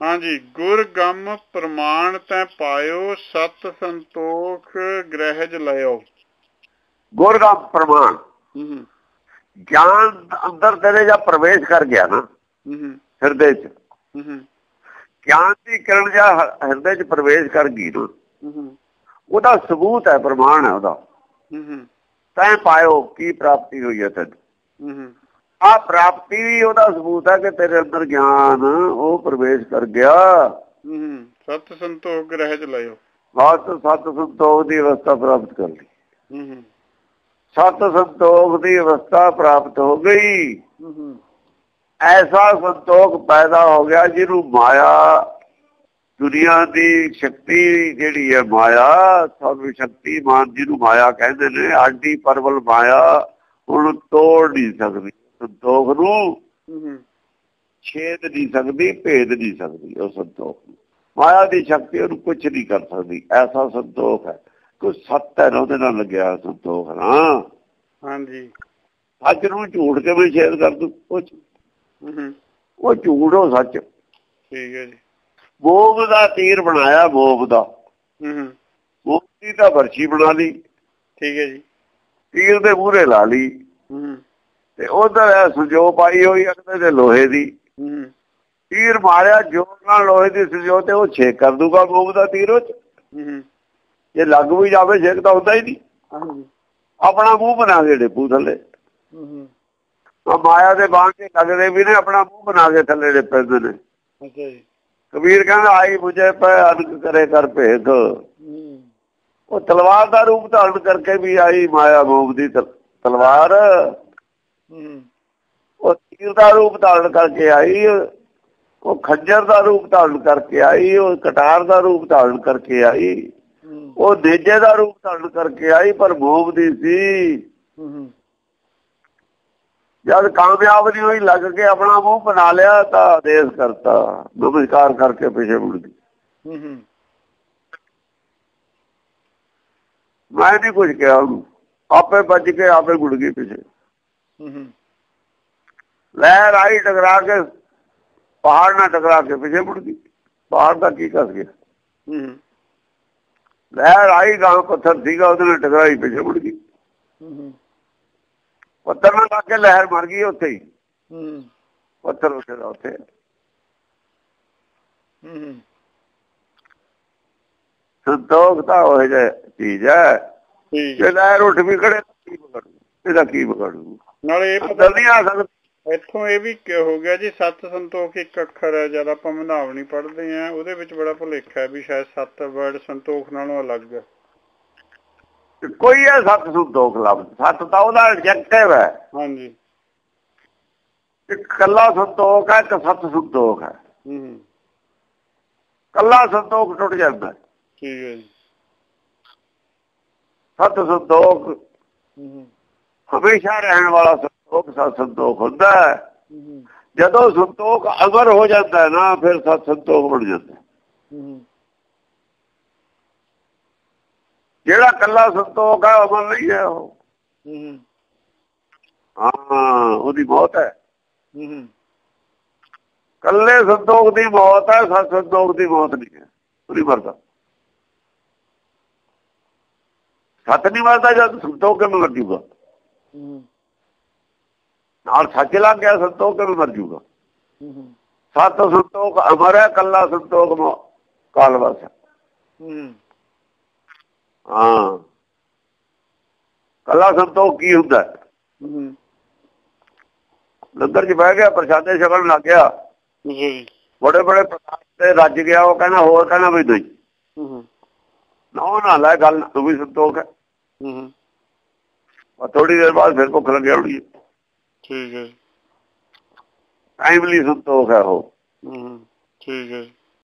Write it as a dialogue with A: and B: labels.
A: ਹਾਂਜੀ ਗੁਰ ਗੰਮ ਪ੍ਰਮਾਣ ਤੈ ਪਾਇਓ ਸਤ ਸੰਤੋਖ ਗ੍ਰਹਿਜ ਲਿਓ
B: ਗੁਰ ਦਾ ਪ੍ਰਮਾਣ। ਗਿਆਨ ਅੰਦਰ ਤੇਰੇ ਜਾਂ ਪ੍ਰਵੇਸ਼ ਕਰ ਗਿਆ ਨਾ ਹਿਰਦੇ 'ਚ। ਗਿਆਨ ਦੀ ਕਿਰਨ ਜਾਂ ਹਿਰਦੇ 'ਚ ਪ੍ਰਵੇਸ਼ ਕਰ ਗਈ ਨਾ ਉਹਦਾ ਸਬੂਤ ਹੈ ਪ੍ਰਮਾਣ ਹੈ ਉਹਦਾ। ਤੈਂ ਪਾਇਓ ਕੀ ਪ੍ਰਾਪਤੀ ਹੋਈ ਹੈ ਤੈਨੂੰ ਆ ਪ੍ਰਾਪਤੀ ਵੀ ਉਹਦਾ ਸਬੂਤ ਹੈ ਕਿ ਤੇਰੇ ਅੰਦਰ ਗਿਆਨ ਉਹ ਪ੍ਰਵੇਸ਼ ਕਰ ਗਿਆ।
A: ਹੂੰ ਸਤ ਸੰਤੋਖ ਗ੍ਰਹਿਜ ਲਿਓ
B: ਬਾਤ ਸਤ ਸੰਤੋਖ ਦੀ ਅਵਸਥਾ ਪ੍ਰਾਪਤ ਕਰ ਲਈ।
A: ਹੂੰ
B: ਸਤ ਸੰਤੋਖ ਦੀ ਅਵਸਥਾ ਪ੍ਰਾਪਤ ਹੋ ਗਈ।
A: ਹੂੰ
B: ਐਸਾ ਸੰਤੋਖ ਪੈਦਾ ਹੋ ਗਿਆ ਜਿਹਨੂੰ ਮਾਇਆ ਦੁਨੀਆ ਦੀ ਸ਼ਕਤੀ ਜਿਹੜੀ ਹੈ ਮਾਇਆ ਸਰਵ ਸ਼ਕਤੀ ਮਾਨ ਜਿਹਨੂੰ ਮਾਇਆ ਕਹਿੰਦੇ ਨੇ ਆਡੀ ਪਰਵਲ ਮਾਇਆ ਉਹਨੂੰ ਤੋੜ ਨਹੀਂ ਸਕਦੀ। ਸੰਤੋਖ ਨੂੰ
A: ਹੂੰ
B: ਛੇਦ ਨਹੀਂ ਸਕਦੀ ਭੇਦ ਨਹੀਂ ਸਕਦੀ ਉਹ ਸੰਤੋਖ ਨੂੰ। ਮਾਇਆ ਦੀ ਸ਼ਕਤੀ ਉਹਨੂੰ ਕੁਝ ਨਹੀਂ ਕਰ ਸਕਦੀ ਐਸਾ ਸੰਤੋਖ ਹੈ। ਕੋਈ ਸੱਤ ਹੈ ਨਾ ਉਹਦੇ ਨਾਲ ਲੱਗਿਆ ਸੰਤੋਖ ਨਾ।
A: ਹਾਂਜੀ।
B: ਸੱਚ ਨੂੰ ਝੂਠ ਕਿਵੇਂ ਛੇਦ ਕਰ ਦੂ?
A: ਹੂੰ
B: ਉਹ ਝੂਠ ਉਹ ਸੱਚ।
A: ਠੀਕ ਹੈ ਜੀ।
B: ਮੋਹ ਦਾ ਤੀਰ ਬਣਾਇਆ ਮੋਹ ਦਾ।
A: ਹੂੰ
B: ਮੋਹ ਦੀ ਤਾਂ ਵਰਛੀ ਬਣਾ ਲਈ।
A: ਠੀਕ ਹੈ ਜੀ।
B: ਤੀਰ ਦੇ ਮੂਹਰੇ ਲਾ ਲਈ।
A: ਹੂੰ
B: ਤੇ ਉਧਰ ਸੰਜੋ ਪਾਈ ਹੋਈ ਅਗਲੇ ਦੇ ਲੋਹੇ ਦੀ। ਤੀਰ ਮਾਰਿਆ ਜੋਰ ਨਾਲ ਲੋਹੇ ਦੀ ਸੰਜੋ ਤੇ ਉਹ ਛੇਕ ਕਰ ਦੂਗਾ ਮੋਹ ਦਾ ਤੀਰ ਉਹ ਜੇ ਲੱਗ ਵੀ ਜਾਵੇ ਛੇਕ ਤਾਂ ਹੁੰਦਾ ਹੀ ਨਹੀਂ। ਆਪਣਾ ਮੂੰਹ ਬਣਾ ਕੇ ਡੇਪੂ ਥੱਲੇ। ਆ ਮਾਇਆ ਦੇ ਬਾਣ ਕੇ ਲੱਗਦੇ ਵੀ ਨੇ ਆਪਣਾ ਮੂੰਹ ਬਣਾ ਕੇ ਥੱਲੇ ਦੇ ਪੈਂਦੇ ਨੇ।
A: ਅੱਛਾ ਜੀ।
B: ਕਬੀਰ ਕਹਿੰਦਾ ਆਈ ਮੁਝੇ ਪੈ ਅਨਕ ਕਰੇ ਕਰ ਭੇਖ। ਉਹ ਤਲਵਾਰ ਦਾ ਰੂਪ ਧਾਰਨ ਕਰਕੇ ਵੀ ਆਈ ਮਾਇਆ ਮੋਹ ਦੀ ਤਲ- ਤਲਵਾਰ। ਉਹ ਤੀਰ ਦਾ ਰੂਪ ਧਾਰਨ ਕਰਕੇ ਆਈ ਉਹ ਖੰਜਰ ਦਾ ਰੂਪ ਧਾਰਨ ਕਰਕੇ ਆਈ ਉਹ ਕਟਾਰ ਦਾ ਰੂਪ ਧਾਰਨ ਕਰਕੇ ਆਈ। ਉਹ ਨੇਜੇ ਦਾ ਰੂਪ ਧਾਰਨ ਕਰਕੇ ਆਈ ਪਰ ਮੋਹ ਦੀ ਸੀ। ਜਦ ਕਾਮਯਾਬ ਨਹੀਂ ਹੋਈ ਲੱਗ ਕੇ ਆਪਣਾ ਮੂੰਹ ਬਣਾ ਲਿਆ ਤਾਂ ਆਦੇਸ਼ ਕਰਤਾ। ਨਮਸਕਾਰ ਕਰਕੇ ਪਿਛੇ ਮੁੜ ਗਈ। ਮੈਂ ਨਹੀਂ ਕੁਝ ਕਿਹਾ ਆਪੇ ਭੱਜ ਕੇ ਆਪੇ ਗੁੜ ਗਈ ਪਿਛੇ। ਲਹਿਰ ਆਈ ਟਕਰਾ ਕੇ ਪਹਾੜ ਨਾਲ ਟਕਰਾ ਕੇ ਪਿਛੇ ਮੁੜ ਗਈ। ਪਹਾੜ ਦਾ ਕੀ ਕਰ ਗਿਆ? ਲਹਿਰ ਆਈ ਗਾਂ ਪੱਥਰ ਸੀਗਾ ਉਹਦੇ ਨਾਲ ਟਕਰਾਈ ਪਿਛੇ ਮੁੜ ਗਈ। ਪੱਥਰ ਨਾਲ ਲੱਗ ਕੇ ਲਹਿਰ ਮਰ ਗਈ ਉੱਥੇ ਹੀ। ਪੱਥਰ ਉੱਥੇ ਦਾ ਉੱਥੇ।
A: ਹੂੰ
B: ਸੰਤੋਖ ਤਾਂ ਉਹ ਜਿਹਾ ਚੀਜ਼ ਹੈ। ਜੇ ਲਹਿਰ ਉੱਠ ਵੀ ਖੜੇ ਕੀ ਵਿਗੜੂ? ਇਹਦਾ ਕੀ ਵਿਗੜੂ?
A: ਨਾਲੇ ਇਹ ਪਤਾ
B: ਨਹੀਂ ਆ ਸਕਦਾ।
A: ਇੱਥੋਂ ਇਹ ਵੀ ਹੋ ਗਿਆ ਜੀ ਸੱਤ ਸੰਤੋਖ ਇੱਕ ਅੱਖਰ ਹੈ ਜਦ ਆਪਾਂ ਮਨਾਵਣੀ ਪੜ੍ਹਦੇ ਆ ਉਹਦੇ ਵਿੱਚ ਬੜਾ ਭੁਲੇਖਾ ਹੈ ਵੀ ਸ਼ਾਇਦ ਸੱਤ ਵਰਡ ਸੰਤੋਖ ਨਾਲੋਂ ਅਲੱਗ ਹੈ।
B: ਕੋਈ ਹੈ ਸਤ ਸੰਤੋਖ ਲਫ਼ਜ਼ ਸਤ ਤਾਂ ਉਹਦਾ ਐਡਜੈਕਟਿਵ ਹੈ।
A: ਹਾਂਜੀ।
B: ਇੱਕ ਕੱਲਾ ਸੰਤੋਖ ਹੈ ਇੱਕ ਸਤ ਸੰਤੋਖ ਹੈ।
A: ਹੂੰ
B: ਕੱਲਾ ਸੰਤੋਖ ਟੁੱਟ ਜਾਂਦਾ।
A: ਠੀਕ ਹੈ ਜੀ।
B: ਸਤ ਸੰਤੋਖ
A: ਹੂੰ।
B: ਹਮੇਸ਼ਾ ਰਹਿਣ ਵਾਲਾ ਸੰਤੋਖ ਸਤ ਸੰਤੋਖ ਹੁੰਦਾ ਜਦੋਂ ਸੰਤੋਖ ਅਗਰ ਹੋ ਜਾਂਦਾ ਨਾ, ਫਿਰ ਸਤ ਸੰਤੋਖ ਬਣ ਜਾਂਦਾ ਜਿਹੜਾ ਕੱਲਾ ਸੰਤੋਖ ਹੈ ਅਮਰ ਨਹੀਂ ਹੈ ਉਹ।
A: ਹਾਂ,
B: ਉਹਦੀ ਮੌਤ ਹੈ।
A: ਹੂੰ
B: ਕੱਲੇ ਸੰਤੋਖ ਦੀ ਮੌਤ ਹੈ, ਸਤ ਸੰਤੋਖ ਦੀ ਮੌਤ ਨਹੀਂ ਹੈ। ਉਹ ਨਹੀਂ ਮਰਦਾ ਸਤ ਨਹੀਂ ਮਰਦਾ, ਜਦ ਸੰਤੋਖ ਕਿਵੇਂ ਮਰ ਨਾਲ ਸੱਚ ਲੱਗ ਗਿਆ ਸੰਤੋਖ ਕਿਵੇਂ ਮਰ ਜੂਗਾ? ਸਤ ਸੰਤੋਖ ਅਮਰ ਹੈ ਕੱਲਾ ਸੰਤੋਖ ਮੌ- ਕਾਲਵਸ ਹੈ। ਕੱਲਾ ਸੰਤੋਖ ਕੀ ਹੁੰਦਾ? ਲੰਗਰ 'ਚ ਬਹਿ ਗਿਆ ਪ੍ਰਸ਼ਾਦੇ ਛਕਣ ਲੱਗ ਗਿਆ।
A: ਜੀ
B: ਬੜੇ ਬੜੇ ਪ੍ਰਸ਼ਾਦ ਤੇ ਰੱਜ ਗਿਆ ਉਹ ਕਹਿੰਦਾ ਹੋਰ ਕਹਿੰਦਾ ਵੀ ਨਹੀਂ।
A: ਹੂੰ
B: ਨਾ ਨਾ ਲੈ ਗੱਲ ਤੂੰ ਵੀ ਸੰਤੋਖ ਹੈ
A: ਹੂੰ।
B: ਔਰ ਥੋੜੀ ਦੇਰ ਬਾਅਦ ਫਿਰ ਭੁੱਖ ਲੱਗਿਆ ਹੋਣੀ
A: ਠੀਕ ਹੈ।
B: ਟਾਈਮਲੀ ਸੰਤੋਖ ਹੈ ਉਹ।
A: ਠੀਕ ਹੈ।